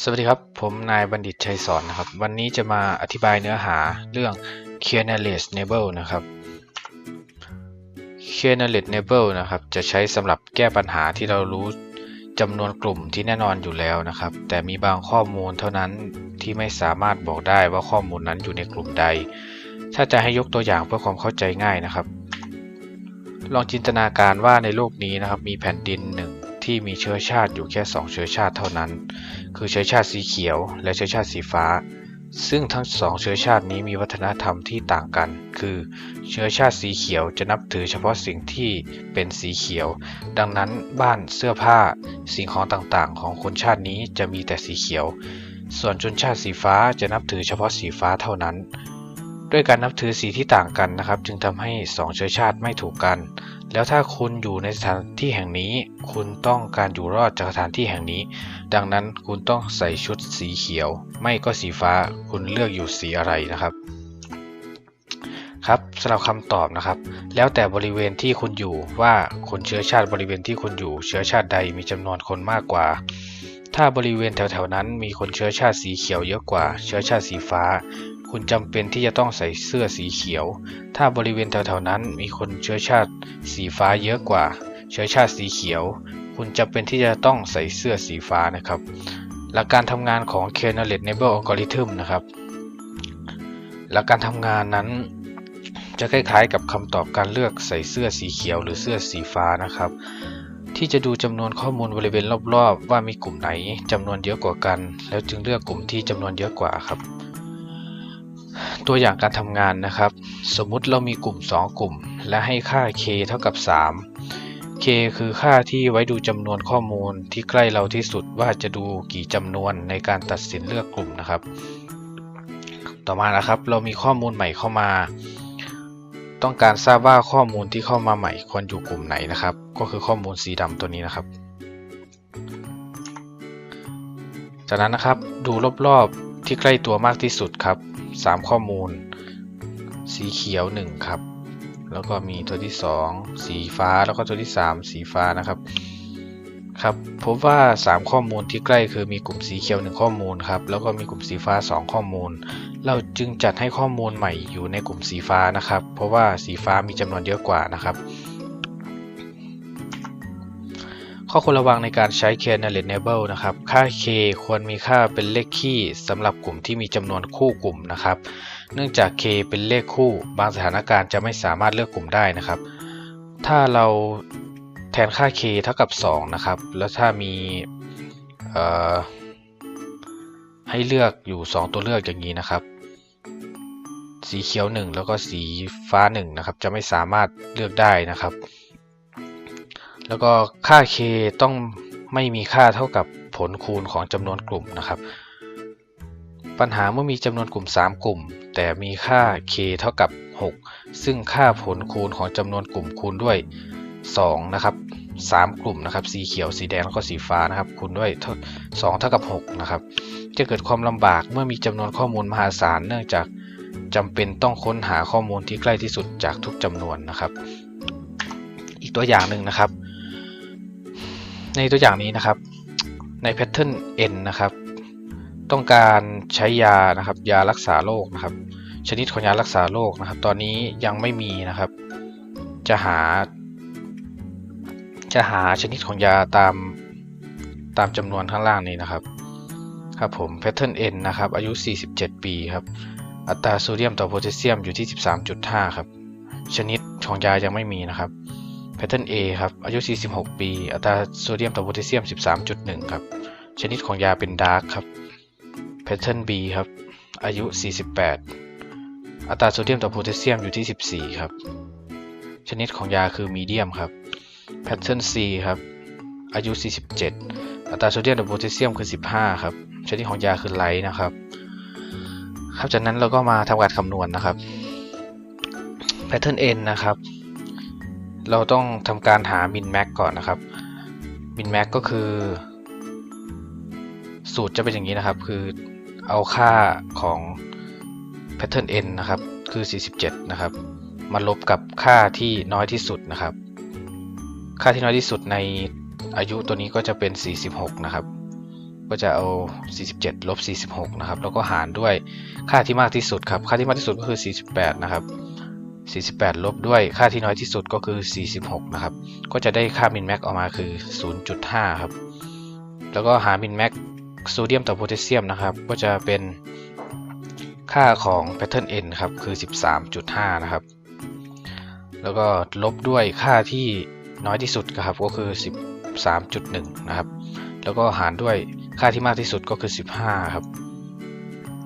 สวัสดีครับ ผมนายบัณฑิตชัยสอนนะครับ วันนี้จะมาอธิบายเนื้อหาเรื่อง k e r n e l e s Neighbor นะครับ k e r n e l e s Neighbor นะครับ จะใช้สำหรับแก้ปัญหาที่เรารู้จำนวนกลุ่มที่แน่นอนอยู่แล้วนะครับ แต่มีบางข้อมูลเท่านั้นที่ไม่สามารถบอกได้ว่าข้อมูลนั้นอยู่ในกลุ่มใด ถ้าจะให้ยกตัวอย่างเพื่อความเข้าใจง่ายนะครับ ลองจินตนาการว่าในโลกนี้นะครับ มีแผ่นดินหนึ่ง ที่มีเชื้อชาติอยู่แค่ 2 เชื้อชาติเท่านั้น คือเชื้อชาติสีเขียว และเชื้อชาติสีฟ้า ซึ่งทั้งสองเชื้อชาตินี้มีวัฒนธรรมที่ต่างกัน คือเชื้อชาติสีเขียวจะนับถือเฉพาะสิ่งที่เป็นสีเขียว ดังนั้นบ้านเสื้อผ้า สิ่งของต่างๆ ของคนชาตินี้จะมีแต่สีเขียว ส่วนชนชาติสีฟ้าจะนับถือเฉพาะสีฟ้าเท่านั้น ด้วยการนับถือสีที่ต่างกันนะครับ จึงทำให้สองเชื้อชาติไม่ถูกกัน แล้วถ้าคุณอยู่ในสถานที่แห่งนี้ คุณต้องการอยู่รอดจากสถานที่แห่งนี้ ดังนั้นคุณต้องใส่ชุดสีเขียว ไม่ก็สีฟ้า คุณเลือกอยู่สีอะไรนะครับครับสำหรับคำตอบนะครับ แล้วแต่บริเวณที่คุณอยู่ว่าคนเชื้อชาติบริเวณที่คุณอยู่ เชื้อชาติใดมีจำนวนคนมากกว่า ถ้าบริเวณแถวๆนั้นมีคนเชื้อชาติสีเขียวเยอะกว่า เชื้อชาติสีฟ้า คุณจำเป็นที่จะต้องใส่เสื้อสีเขียว ถ้าบริเวณแถวๆนั้นมีคนเชื้อชาติสีฟ้าเยอะกว่า เชื้อชาติสีเขียว คุณจำเป็นที่จะต้องใส่เสื้อสีฟ้านะครับ หลักการทำงานของ k e r n e l e t Neighbor Algorithm นะครับ หลักการทำงานนั้นจะคล้ายๆกับคำตอบการเลือกใส่เสื้อสีเขียวหรือเสื้อสีฟ้านะครับ ที่จะดูจำนวนข้อมูลบริเวณรอบๆ ว่ามีกลุ่มไหนจำนวนเยอะกว่ากัน แล้วจึงเลือกกลุ่มที่จำนวนเยอะกว่าครับ ตัวอย่างการทำงานนะครับ สมมุติเรามีกลุ่ม 2 กลุ่ม และให้ค่า k เท่ากับ 3 k คือค่าที่ไว้ดูจำนวนข้อมูลที่ใกล้เราที่สุดว่าจะดูกี่จำนวนในการตัดสินเลือกกลุ่มนะครับ ต่อมานะครับเรามีข้อมูลใหม่เข้ามา ต้องการทราบว่าข้อมูลที่เข้ามาใหม่ควรอยู่กลุ่มไหนนะครับ ก็คือข้อมูลสีดำตัวนี้นะครับ จากนั้นนะครับดูรอบๆที่ใกล้ตัวมากที่สุดครับ 3 ข้อมูล สีเขียว 1 ครับ แล้วก็มีตัวที่ 2 สีฟ้าแล้วก็ตัวที่ 3 สีฟ้านะครับครับพบว่า 3 ข้อมูลที่ใกล้คือมีกลุ่มสีเขียว 1 ข้อมูลครับแล้วก็มีกลุ่มสีฟ้า 2 ข้อมูล เราจึงจัดให้ข้อมูลใหม่อยู่ในกลุ่มสีฟ้านะครับ เพราะว่าสีฟ้ามีจำนวนเยอะกว่านะครับ ข้อควรระวังในการใช้ k e r n e l e t Neighbor นะครับ ค่า k ควรมีค่าเป็นเลขคี่สำหรับกลุ่มที่มีจำนวนคู่กลุ่มนะครับ เนื่องจาก k เป็นเลขคู่ บางสถานการณ์จะไม่สามารถเลือกกลุ่มได้นะครับ ถ้าเราแทนค่า k เท่ากับ 2 นะครับ แล้วถ้ามีให้เลือกอยู่ 2 ตัวเลือกอย่างนี้นะครับ สีเขียว 1 แล้วก็สีฟ้า 1 นะครับ จะไม่สามารถเลือกได้นะครับ แล้วก็ค่า k ต้องไม่มีค่าเท่ากับผลคูณของจำนวนกลุ่มนะครับ ปัญหาเมื่อมีจำนวนกลุ่ม 3 กลุ่ม แต่มีค่า k เท่ากับ 6 ซึ่งค่าผลคูณของจำนวนกลุ่มคูณด้วย 2 นะครับ 3 กลุ่มนะครับ สีเขียว สีแดง แล้วก็สีฟ้านะครับ คูณด้วย 2 เท่ากับ 6 นะครับ จะเกิดความลำบากเมื่อมีจำนวนข้อมูลมหาศาล เนื่องจากจำเป็นต้องค้นหาข้อมูลที่ใกล้ที่สุดจากทุกจำนวนนะครับ อีกตัวอย่างหนึ่งนะครับ ในตัวอย่างนี้นะครับ ในแพทเทิร์น n นะครับ ต้องการใช้ยานะครับ ยารักษาโรคนะครับ ชนิดของยารักษาโรคนะครับ ตอนนี้ยังไม่มีนะครับ จะหา จะหาชนิดของยาตามตามจำนวนข้างล่างนี้นะครับครับผมแพทเทิร์น n นะครับ อายุ 47 ปีครับ อัตราโซเดียมต่อโพแทสเซียมอยู่ที่ 13.5 ครับ ชนิดของยายังไม่มีนะครับ แพทเทิร์น A ครับ อายุ 46 ปี อัตราโซเดียมต่อโพแทสเซียม 13.1 ครับ ชนิดของยาเป็นดาร์กครับแพทเทิร์น B ครับ อายุ 48 อัตราโซเดียมต่อโพแทสเซียมอยู่ที่ 14 ครับ ชนิดของยาคือมีเดียมครับแพทเทิร์น C ครับ อายุ 47 อัตราโซเดียมต่อโพแทสเซียมคือ 15 ครับ ชนิดของยาคือไลท์นะครับ ครับ จากนั้นเราก็มาทำการคำนวณนะครับแพทเทิร์น N นะครับ เราต้องทำการหา min max ก่อนนะครับ min max ก็คือ สูตรจะเป็นอย่างนี้นะครับ คือเอาค่าของ pattern n นะครับ คือ 47 นะครับ มาลบกับค่าที่น้อยที่สุดนะครับ ค่าที่น้อยที่สุดในอายุตัวนี้ก็จะเป็น 46 นะครับ ก็จะเอา 47 ลบ 46 นะครับ แล้วก็หารด้วยค่าที่มากที่สุดครับ ค่าที่มากที่สุดก็คือ 48 นะครับ 48 ลบด้วยค่าที่น้อยที่สุดก็คือ 46 นะครับ ก็จะได้ค่ามินแม็กออกมาคือ 0.5 ครับ แล้วก็หามินแม็กโซเดียมต่อโพแทสเซียมนะครับ ก็จะเป็นค่าของ pattern n ครับ คือ 13.5 นะครับ แล้วก็ลบด้วยค่าที่น้อยที่สุดครับ ก็คือ 13.1 นะครับ แล้วก็หารด้วยค่าที่มากที่สุดก็คือ 15 ครับ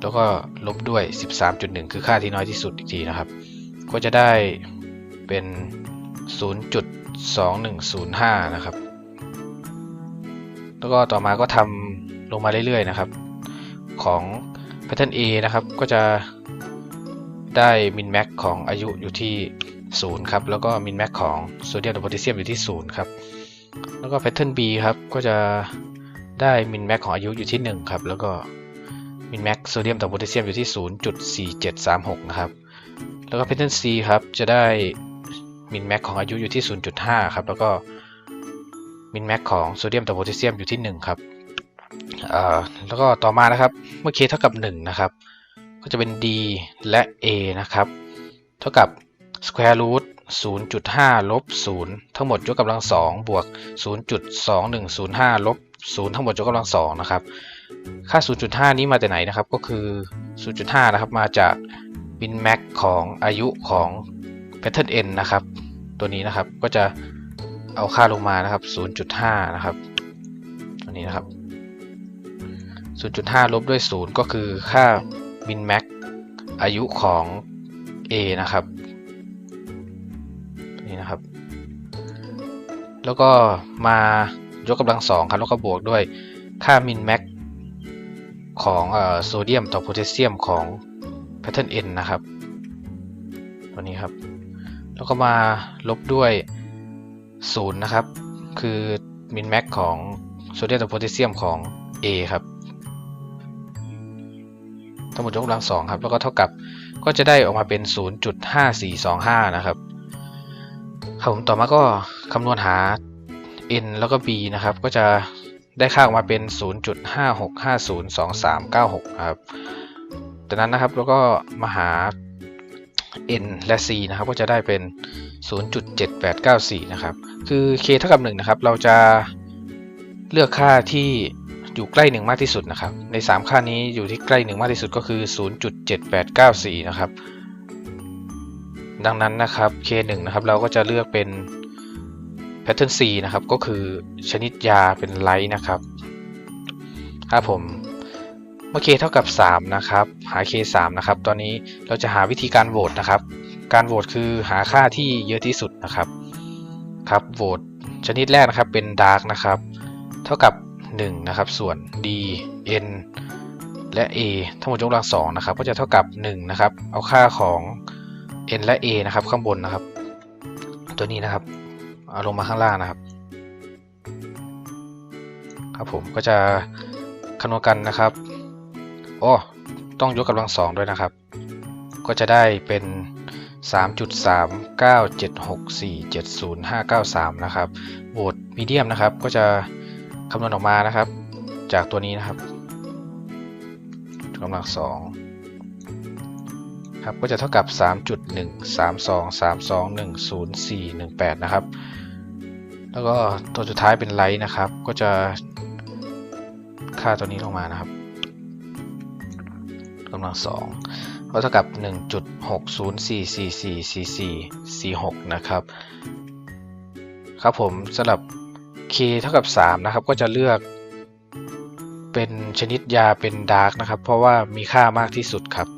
แล้วก็ลบด้วย 13.1 คือค่าที่น้อยที่สุดอีกทีนะครับ ก็จะได้เป็น 0.2105 นะครับ แล้วก็ต่อมาก็ทำลงมาเรื่อยๆนะครับ ของ pattern A นะครับ ก็จะได้ min max ของอายุอยู่ที่ 0 ครับ แล้วก็ min max ของโซเดียมกับโพแทสเซียมอยู่ที่ 0 ครับ แล้วก็ pattern B ครับ ก็จะได้ min max ของอายุอยู่ที่ 1 ครับ แล้วก็ min max โซเดียมต่อโพแทสเซียมอยู่ที่ 0.4736 นะครับ แล้วก็ pattern C ครับ จะได้ min max ของอายุอยู่ที่ 0.5 ครับ แล้วก็ min max ของโซเดียมต่อโพแทสเซียมอยู่ที่ 1 ครับแล้วก็ต่อมานะครับ เมื่อ k เท่ากับ 1 นะครับ ก็จะเป็น d และ a นะครับ เท่ากับ square root 0.5 ลบ 0 ทั้งหมดยกกำลัง 2 บวก 0.2105 ลบ 0 ทั้งหมดยกกำลัง 2 นะครับ ค่า 0.5 นี้มาแต่ไหนนะครับ ก็คือ 0.5 นะครับ มาจาก min max ของอายุของ pattern n นะครับ ตัวนี้นะครับก็จะเอาค่าลงมานะครับ 0.5 นะครับ ตัวนี้นะครับ 0.5 ลบด้วย 0 ก็คือค่า min max อายุของ a นะครับนี่นะครับ แล้วก็มายกกำลังสองครับแล้วก็บวกด้วยค่า min max ของโซเดียมต่อโพแทสเซียมของ pattern n นะครับ ตัวนี้ครับ แล้วก็มาลบด้วย 0 นะครับ คือ min max ของโซเดียมต่อโพแทสเซียมของ a ครับทั้งหมดยกกำลังสองครับ แล้วก็เท่ากับก็จะได้ออกมาเป็น 0.5425 นะครับ ครับผมต่อมาก็คำนวณหา n แล้วก็ b นะครับ ก็จะได้ค่าออกมาเป็น 0.56502396นะครับ จากนั้นนะครับแล้วก็มาหา n และ c นะครับก็จะได้เป็น 0.7894 นะครับ คือ k เท่ากับ 1 นะครับ เราจะเลือกค่าที่อยู่ใกล้ 1 มากที่สุดนะครับ ใน 3 ค่านี้อยู่ที่ใกล้ 1 มากที่สุดก็คือ 0.7894 นะครับ ดังนั้นนะครับ K1 นะครับ เราก็จะเลือกเป็น pattern C นะครับ ก็คือชนิดยาเป็นไลท์นะครับ ครับผม เมื่อ K เท่ากับ 3 นะครับ หา K3 นะครับ ตอนนี้เราจะหาวิธีการโหวตนะครับ การโหวตคือหาค่าที่เยอะที่สุดนะครับ ครับ โหวตชนิดแรกนะครับ เป็น dark นะครับ เท่ากับ 1 นะครับ ส่วน D N และ A ทั้งหมดยกกำลังสองนะครับ ก็จะเท่ากับ 1 นะครับ เอาค่าของ n และ a นะครับ ข้างบนนะครับ ตัวนี้นะครับ เอาลงมาข้างล่างนะครับ ครับผม ก็จะคำนวณกันนะครับ โอ้ต้องยกกำลังสองด้วยนะครับ ก็จะได้เป็น 3.3976470593 นะครับโหวตมีเดียมนะครับ ก็จะคำนวณออกมานะครับ จากตัวนี้นะครับกำลังสองครับก็จะเท่ากับ 3.13232104118นะครับ แล้วก็ตัวสุดท้ายเป็นไลท์นะครับ ก็จะค่าตัวนี้ลงมานะครับ กำลังสองก็เท่ากับ 1.6044444446 นะครับ ครับผมสำหรับ k เท่ากับ 3 นะครับ ก็จะเลือกเป็นชนิดยาเป็นดาร์กนะครับ เพราะว่ามีค่ามากที่สุดครับ